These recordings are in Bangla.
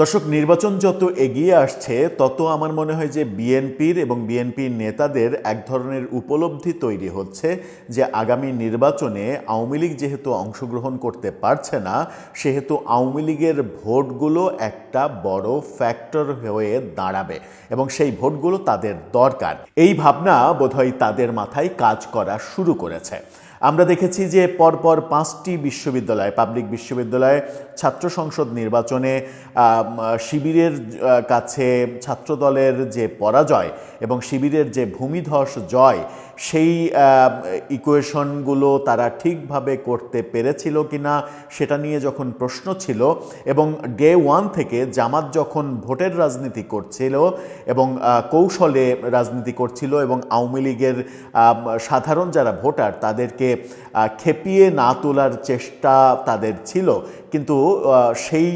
দর্শক, নির্বাচন যত এগিয়ে আসছে, তত আমার মনে হয় যে বিএনপির এবং বিএনপির নেতাদের এক ধরনের উপলব্ধি তৈরি হচ্ছে যে আগামী নির্বাচনে আওয়ামী লীগ যেহেতু অংশগ্রহণ করতে পারছে না, সেহেতু আওয়ামী লীগের ভোটগুলো একটা বড় ফ্যাক্টর হয়ে দাঁড়াবে এবং সেই ভোটগুলো তাদের দরকার। এই ভাবনা বোধহয় তাদের মাথায় কাজ করা শুরু করেছে। আমরা দেখেছি যে পরপর পাঁচটি বিশ্ববিদ্যালয়, পাবলিক বিশ্ববিদ্যালয়ে ছাত্র সংসদ নির্বাচনে শিবিরের কাছে ছাত্রদলের যে পরাজয় এবং শিবিরের যে ভূমিধস জয়, সেই ইকুয়েশনগুলো তারা ঠিকভাবে করতে পেরেছিল কি না সেটা নিয়ে যখন প্রশ্ন ছিল এবং ডে ওয়ান থেকে জামাত যখন ভোটের রাজনীতি করছিল এবং কৌশলে রাজনীতি করছিল এবং আওয়ামী লীগের সাধারণ যারা ভোটার তাদেরকে খেপিয়ে না তোলার চেষ্টা তাদের ছিল, কিন্তু সেই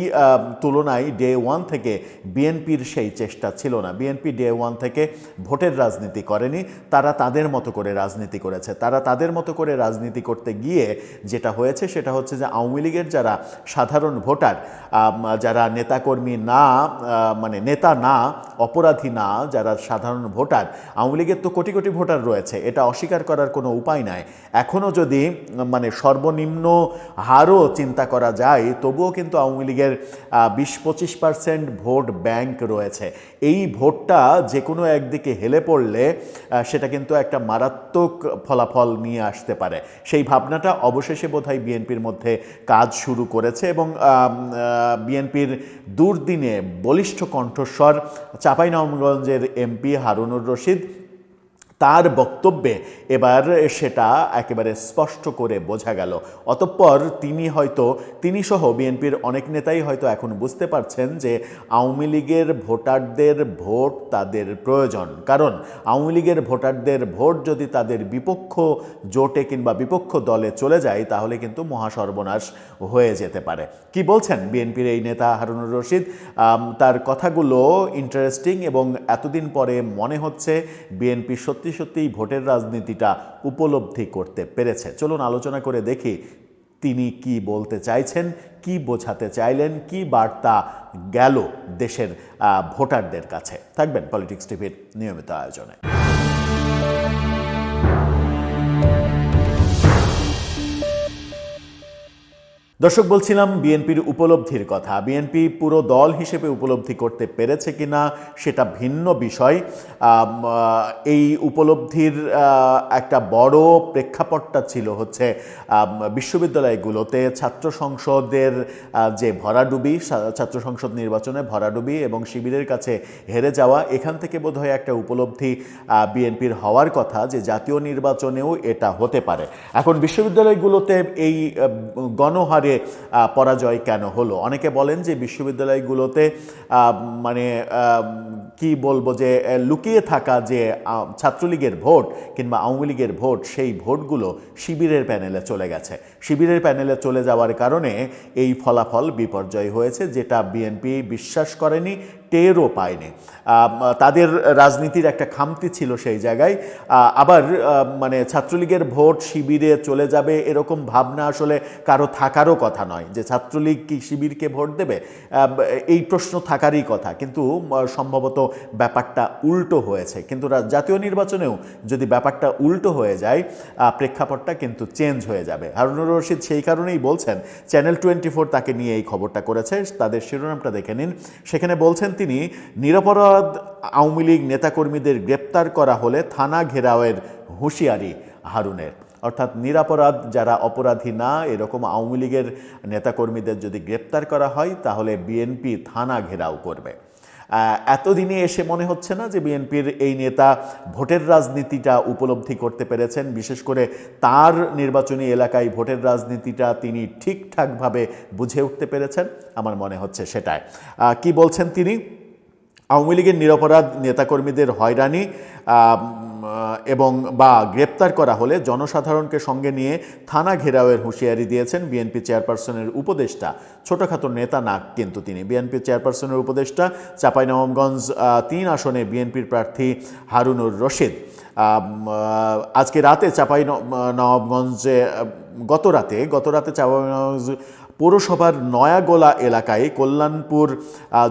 তুলনায় ডে ওয়ান থেকে বিএনপির সেই চেষ্টা ছিল না। বিএনপি ডে ওয়ান থেকে ভোটের রাজনীতি করেনি, তারা তাদের মতো করে রাজনীতি করেছে। তারা তাদের মতো করে রাজনীতি করতে গিয়ে যেটা হয়েছে সেটা হচ্ছে যে আওয়ামী লীগের যারা সাধারণ ভোটার যারা নেতাকর্মী না মানে নেতা না, অপরাধী না, যারা সাধারণ ভোটার, আওয়ামী লীগের তো কোটি কোটি ভোটার রয়েছে। এটা অস্বীকার করার কোনো উপায় নাই। এখনও যদি মানে সর্বনিম্ন হারও চিন্তা করা যায় তবুও কিন্তু আওয়ামী লীগের বিশ পঁচিশ পার্সেন্ট ভোট ব্যাংক রয়েছে। এই ভোটটা যে কোনো একদিকে হেলে পড়লে সেটা কিন্তু একটা মারাত্মক ফলাফল নিয়ে আসতে পারে। সেই ভাবনাটা অবশেষে বোধহয় বিএনপির মধ্যে কাজ শুরু করেছে এবং বিএনপির দুর্দিনে বলিষ্ঠ কণ্ঠস্বর চাঁপাইনবাবগঞ্জের এমপি হারুনুর রশিদ তার বক্তব্যে এবার সেটা একেবারে স্পষ্ট করে বোঝা গেল। অতঃপর তিনি হয়তো, তিনি সহ বিএনপির অনেক নেতাই হয়তো এখন বুঝতে পারছেন যে আওয়ামী লীগের ভোটারদের ভোট তাদের প্রয়োজন। কারণ আওয়ামী লীগের ভোটারদের ভোট যদি তাদের বিপক্ষ জোটে কিংবা বিপক্ষ দলে চলে যায়, তাহলে কিন্তু মহাসর্বনাশ হয়ে যেতে পারে। কি বলছেন বিএনপির এই নেতা হারুনুর রশিদ? তার কথাগুলো ইন্টারেস্টিং এবং এতদিন পরে মনে হচ্ছে বিএনপি সত্যি সত্যিই ভোটের রাজনীতিটা উপলব্ধি করতে পেরেছে। চলুন আলোচনা করে দেখি তিনি কি বলতে চাইছেন, কি বোঝাতে চাইলেন, কি বার্তা গেল দেশের ভোটারদের কাছে। থাকবেন পলিটিক্স টিভির নিয়মিত আয়োজনে। দর্শক, বলছিলাম বিএনপির উপলব্ধির কথা। বিএনপি পুরো দল হিসেবে উপলব্ধি করতে পেরেছে কিনা সেটা ভিন্ন বিষয়। এই উপলব্ধির একটা বড় প্রেক্ষাপটটা ছিল হচ্ছে বিশ্ববিদ্যালয়গুলোতে ছাত্র সংসদের যে ভরাডুবি ছাত্র সংসদ নির্বাচনে ভরাডুবি এবং শিবিরের কাছে হেরে যাওয়া, এখান থেকে বোধহয় একটা উপলব্ধি বিএনপির হওয়ার কথা যে জাতীয় নির্বাচনেও এটা হতে পারে। এখন বিশ্ববিদ্যালয়গুলোতে এই গণহারে আহ, পরাজয় কেন হলো? অনেকে বলেন যে বিশ্ববিদ্যালয়গুলোতে মানে কি বলব যে লুকিয়ে থাকা যে ছাত্রলীগের ভোট কিংবা আওয়ামী লীগের ভোট সেই ভোটগুলো শিবিরের প্যানেলে চলে গেছে। শিবিরের প্যানেলে চলে যাওয়ার কারণে এই ফলাফল বিপর্যয় হয়েছে যেটা বিএনপি বিশ্বাস করেনি টেরও পায়নি। তাদের রাজনীতির একটা খামতি ছিল সেই জায়গায়। আবার মানে ছাত্রলীগের ভোট শিবিরে চলে যাবে এরকম ভাবনা আসলে কারও থাকারও কথা নয় যে ছাত্রলীগ কি শিবিরকে ভোট দেবে। এই প্রশ্ন থাকারই কথা। কিন্তু সম্ভবত ব্যাপারটা উল্টো হয়েছে। কিন্তু জাতীয় নির্বাচনেও যদি ব্যাপারটা উল্টো হয়ে যায় প্রেক্ষাপটটা কিন্তু চেঞ্জ হয়ে যাবে। হারুনুর রশিদ সেই কারণেই বলছেন, চ্যানেল টোয়েন্টি তাকে নিয়ে এই খবরটা করেছে। তাদের শিরোনামটা দেখে নিন। সেখানে বলছেন তিনি নিরপরাধ আওয়ামী লীগ নেতাকর্মীদের গ্রেপ্তার করা হলে থানা ঘেরাওয়ের হুঁশিয়ারি হারুনের। অর্থাৎ নিরাপরাধ যারা অপরাধী না, এরকম আওয়ামী লীগের নেতাকর্মীদের যদি গ্রেপ্তার করা হয়, তাহলে বিএনপি থানা ঘেরাও করবে। এতদিনে এসে মনে হচ্ছে না যে বিএনপির এই নেতা ভোটের রাজনীতিটা উপলব্ধি করতে পেরেছেন? বিশেষ করে তার নির্বাচনী এলাকায় ভোটের রাজনীতিটা তিনি ঠিকঠাকভাবে বুঝে উঠতে পেরেছেন? আমার মনে হচ্ছে সেটাই। কি বলছেন তিনি? আওয়ামী লীগের নিরপরাধ নেতাকর্মীদের হয়রানি এবং বা গ্রেপ্তার করা হলে জনসাধারণকে সঙ্গে নিয়ে থানা ঘেরাওয়ের হুঁশিয়ারি দিয়েছেন বিএনপি চেয়ারপারসনের উপদেষ্টা। ছোটখাটো নেতা না কিন্তু তিনি। বিএনপি চেয়ারপারসনের উপদেষ্টা চাঁপাইনবাবগঞ্জ আহ, তিন আসনে বিএনপির প্রার্থী হারুনুর রশিদ। আজকে রাতে চাঁপাই নবাবগঞ্জে গত রাতে গত রাতে চাঁপাইনবাবগঞ্জ পৌরসভার নয়াগোলা এলাকায় কল্যাণপুর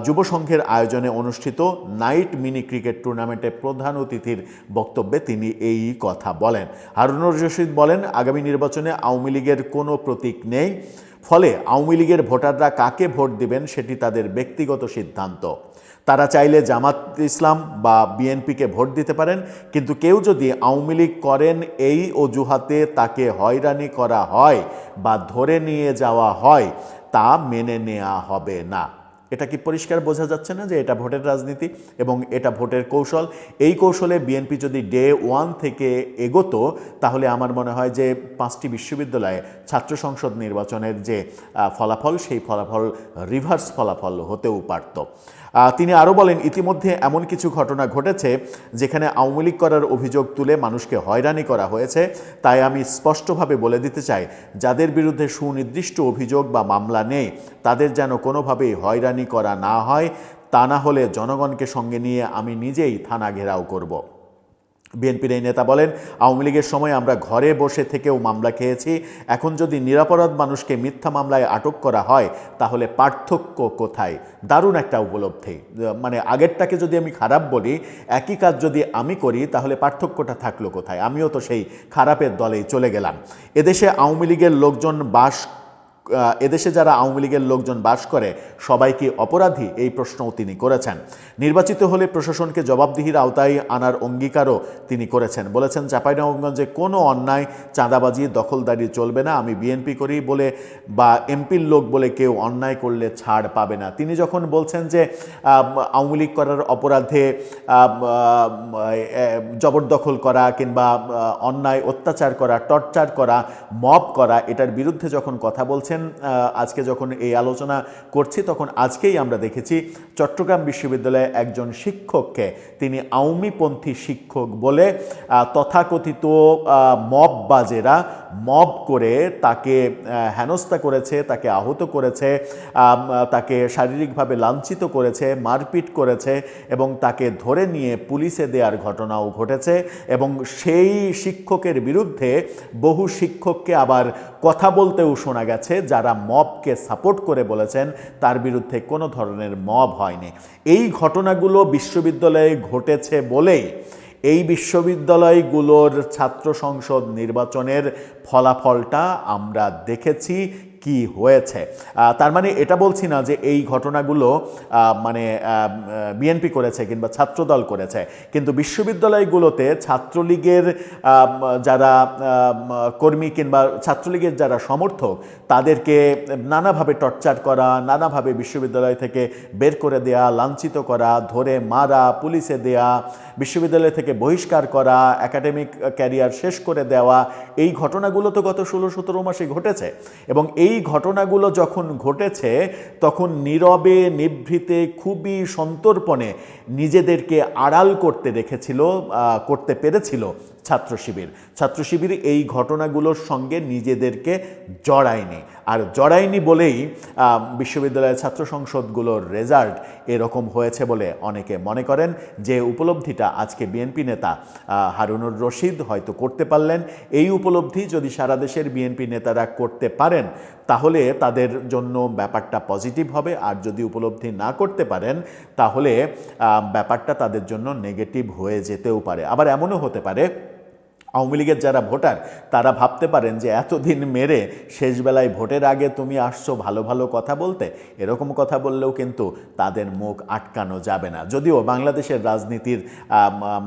যুব সংঘের আয়োজনে অনুষ্ঠিত নাইট মিনি ক্রিকেট টুর্নামেন্টে প্রধান অতিথির বক্তব্যে তিনি এই কথা বলেন। হারুনুর রশিদ বলেন, আগামী নির্বাচনে আওয়ামী লীগের কোনো প্রতীক নেই। ফলে আওয়ামী লীগের ভোটাররা কাকে ভোট দিবেন সেটি তাদের ব্যক্তিগত সিদ্ধান্ত। তারা চাইলে জামাত ইসলাম বা বিএনপিকে ভোট দিতে পারেন, কিন্তু কেউ যদি আওয়ামী লীগ করেন এই অজুহাতে তাকে হয়রানি করা হয় বা ধরে নিয়ে যাওয়া হয়, তা মেনে নেওয়া হবে না। এটা কি পরিষ্কার বোঝা যাচ্ছে না যে এটা ভোটের রাজনীতি এবং এটা ভোটের কৌশল? এই কৌশলে বিএনপি যদি ডে ওয়ান থেকে এগোতো, তাহলে আমার মনে হয় যে পাঁচটি বিশ্ববিদ্যালয়ে ছাত্র সংসদ নির্বাচনের যে ফলাফল, সেই ফলাফল রিভার্স ফলাফল হতেও পারত। তিনি আরও বলেন, ইতিমধ্যে এমন কিছু ঘটনা ঘটেছে যেখানে আওয়ামী লীগ করার অভিযোগ তুলে মানুষকে হয়রানি করা হয়েছে। তাই আমি স্পষ্টভাবে বলে দিতে চাই, যাদের বিরুদ্ধে সুনির্দিষ্ট অভিযোগ বা মামলা নেই, তাদের যেন কোনোভাবেই হয়রানি করা না হয়। তা না হলে জনগণকে সঙ্গে নিয়ে আমি নিজেই থানা ঘেরাও করব। বিএনপির এই নেতা বলেন, আওয়ামী লীগের সময় আমরা ঘরে বসে থেকেও মামলা খেয়েছি। এখন যদি নিরাপরাধ মানুষকে মিথ্যা মামলায় আটক করা হয়, তাহলে পার্থক্য কোথায়? দারুণ একটা উপলব্ধি। মানে আগেরটাকে যদি আমি খারাপ বলি, একই কাজ যদি আমি করি, তাহলে পার্থক্যটা থাকল কোথায়? আমিও তো সেই খারাপের দলেই চলে গেলাম। এদেশে আওয়ামী লীগের লোকজন বাস এদেশে যারা আওয়ামী লীগের লোকজন বাস করে সবাই কি অপরাধী এই প্রশ্নও তিনি করেছেন। নির্বাচিত হলে প্রশাসনকে জবাবদিহির আওতায় আনার অঙ্গীকারও তিনি করেছেন। বলেছেন, চাঁপাইনবাবগঞ্জে কোনো অন্যায় চাঁদাবাজি, দখলদারি চলবে না, আমি বিএনপি করি বলে বা এমপির লোক বলে কেউ অন্যায় করলে ছাড় পাবে না। তিনি যখন বলছেন যে আওয়ামী লীগ করার অপরাধে জবরদখল করা কিংবা অন্যায়, অত্যাচার করা, টর্চার করা, মব করা, এটার বিরুদ্ধে যখন কথা বলছেন আহ, আজকে যখন এই আলোচনা করছি তখন আজকেই আমরা দেখেছি চট্টগ্রাম বিশ্ববিদ্যালয়ে একজন শিক্ষককে তিনি আওয়ামীপন্থী শিক্ষক বলে তথাকথিত মব বাজেরা মব করে তাকে হেনস্থা করেছে, তাকে আহত করেছে তাকে শারীরিকভাবে লাঞ্ছিত করেছে, মারপিট করেছে এবং তাকে ধরে নিয়ে পুলিশে দেওয়ার ঘটনাও ঘটেছে এবং সেই শিক্ষকের বিরুদ্ধে বহু শিক্ষককে আবার কথা বলতেও শোনা গেছে যারা মবকে সাপোর্ট করে বলেছেন তার বিরুদ্ধে কোনো ধরনের মব হয়নি। এই ঘটনাগুলো বিশ্ববিদ্যালয়ে ঘটেছে বলেই এই বিশ্ববিদ্যালয়গুলোর ছাত্র সংসদ নির্বাচনের ফলাফলটা আমরা দেখেছি। কি হয়েছে? তার মানে এটা বলছি না যে এই ঘটনাগুলো মানে বিএনপি করেছে কিংবা ছাত্রদল করেছে, কিন্তু বিশ্ববিদ্যালয়গুলোতে ছাত্রলীগের যারা কর্মী কিংবা ছাত্রলীগের যারা সমর্থক, তাদেরকে নানাভাবে টর্চার করা, নানাভাবে বিশ্ববিদ্যালয় থেকে বের করে দেয়া, লাঞ্ছিত করা, ধরে মারা, পুলিশে দেয়া, বিশ্ববিদ্যালয় থেকে বহিষ্কার করা একাডেমিক ক্যারিয়ার শেষ করে দেওয়া, এই ঘটনাগুলো তো গত ষোলো সতেরো মাসে ঘটেছে এবং এই ঘটনাগুলো যখন ঘটেছে, তখন নীরবে, নিভৃতে, খুবই সন্তর্পণে নিজেদেরকে আড়াল করতে রেখেছিল করতে পেরেছিল ছাত্র শিবির। ছাত্র শিবির এই ঘটনাগুলোর সঙ্গে নিজেদেরকে জড়ায়নি। আর জড়ায়নি বলেই বিশ্ববিদ্যালয়ের ছাত্র সংসদগুলোর রেজাল্ট এরকম হয়েছে বলে অনেকে মনে করেন যে উপলব্ধিটা আজকে বিএনপি নেতা হারুনুর রশিদ হয়তো করতে পারলেন। এই উপলব্ধি যদি সারা দেশের বিএনপি নেতারা করতে পারেন তাহলে তাদের জন্য ব্যাপারটা পজিটিভ হবে। আর যদি উপলব্ধি না করতে পারেন, তাহলে ব্যাপারটা তাদের জন্য নেগেটিভ হয়ে যেতেও পারে। আবার এমনও হতে পারে আওয়ামী লীগের যারা ভোটার, তারা ভাবতে পারেন যে এতদিন মেরে শেষবেলায় ভোটের আগে তুমি আসছো ভালো ভালো কথা বলতে। এরকম কথা বললেও কিন্তু তাদের মুখ আটকানো যাবে না। যদিও বাংলাদেশের রাজনীতির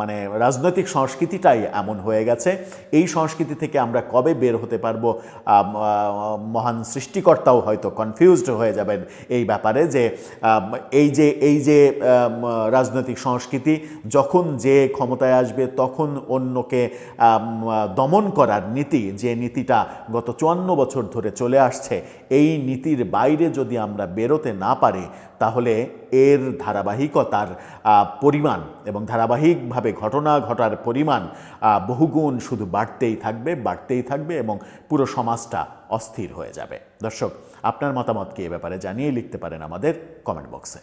মানে রাজনৈতিক সংস্কৃতিটাই এমন হয়ে গেছে। এই সংস্কৃতি থেকে আমরা কবে বের হতে পারব? মহান সৃষ্টিকর্তাও হয়তো কনফিউজড হয়ে যাবেন এই ব্যাপারে যে এই যে এই যে রাজনৈতিক সংস্কৃতি, যখন যে ক্ষমতায় আসবে তখন অন্যকে দমন করার নীতি, যে নীতিটা গত চুয়ান্ন বছর ধরে চলে আসছে, এই নীতির বাইরে যদি আমরা বেরোতে না পারি, তাহলে এর ধারাবাহিকতার পরিমাণ এবং ধারাবাহিকভাবে ঘটনা ঘটার পরিমাণ বহুগুণ শুধু বাড়তেই থাকবে বাড়তেই থাকবে এবং পুরো সমাজটা অস্থির হয়ে যাবে। দর্শক, আপনার মতামত কি এ ব্যাপারে জানিয়ে লিখতে পারেন আমাদের কমেন্ট বক্সে।